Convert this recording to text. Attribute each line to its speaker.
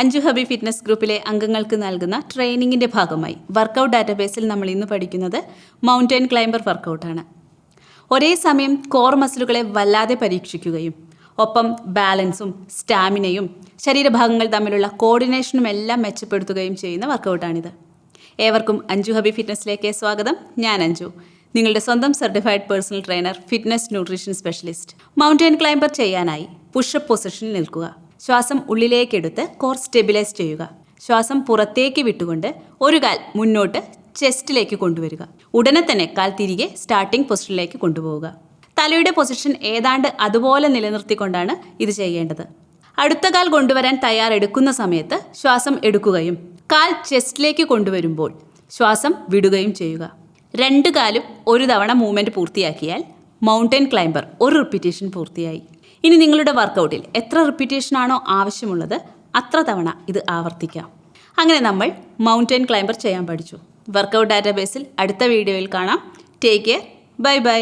Speaker 1: അഞ്ചു Hampi fitness ഗ്രൂപ്പിലെ അംഗങ്ങൾക്ക് നൽകുന്ന ട്രെയിനിങ്ങിന്റെ ഭാഗമായി വർക്കൗട്ട് ഡാറ്റാബേസിൽ നമ്മൾ ഇന്ന് പഠിക്കുന്നത് മൗണ്ടൈൻ ക്ലൈംബർ വർക്കൗട്ടാണ്. ഒരേ സമയം കോർ മസിലുകളെ വല്ലാതെ പരീക്ഷിക്കുകയും ഒപ്പം ബാലൻസും സ്റ്റാമിനയും ശരീരഭാഗങ്ങൾ തമ്മിലുള്ള കോർഡിനേഷനും എല്ലാം മെച്ചപ്പെടുത്തുകയും ചെയ്യുന്ന വർക്കൗട്ടാണിത്. ഏവർക്കും അഞ്ജു ഹബി ഫിറ്റ്നസ്സിലേക്ക് സ്വാഗതം. ഞാൻ അഞ്ജു നിങ്ങളുടെ സ്വന്തം certified personal trainer fitness nutrition specialist. Mountain climber ചെയ്യാനായി പുഷപ്പ് പൊസിഷനിൽ നിൽക്കുക. ശ്വാസം ഉള്ളിലേക്കെടുത്ത് കോർ സ്റ്റെബിലൈസ് ചെയ്യുക. ശ്വാസം പുറത്തേക്ക് വിട്ടുകൊണ്ട് ഒരു കാൽ മുന്നോട്ട് ചെസ്റ്റിലേക്ക് കൊണ്ടുവരിക. ഉടനെ തന്നെ കാൽ തിരികെ സ്റ്റാർട്ടിംഗ് പൊസിഷനിലേക്ക് കൊണ്ടുപോവുക. തലയുടെ പൊസിഷൻ ഏതാണ്ട് അതുപോലെ നിലനിർത്തിക്കൊണ്ടാണ് ഇത് ചെയ്യേണ്ടത്. അടുത്ത കാൽ കൊണ്ടുവരാൻ തയ്യാറെടുക്കുന്ന സമയത്ത് ശ്വാസം എടുക്കുകയും കാൽ ചെസ്റ്റിലേക്ക് കൊണ്ടുവരുമ്പോൾ ശ്വാസം വിടുകയും ചെയ്യുക. രണ്ട് കാലും ഒരു തവണ മൂവ്മെന്റ് പൂർത്തിയാക്കിയാൽ മൗണ്ടൻ ക്ലൈംബർ ഒരു റിപ്പീറ്റേഷൻ പൂർത്തിയായി. ഇനി നിങ്ങളുടെ വർക്കൗട്ടിൽ എത്ര റിപ്പീറ്റേഷൻ ആണോ ആവശ്യമുള്ളത് അത്ര തവണ ഇത് ആവർത്തിക്കാം. അങ്ങനെ നമ്മൾ മൗണ്ടൻ ക്ലൈംബർ ചെയ്യാൻ പഠിച്ചു. വർക്കൗട്ട് ഡാറ്റാബേസിൽ അടുത്ത വീഡിയോയിൽ കാണാം. Take care bye bye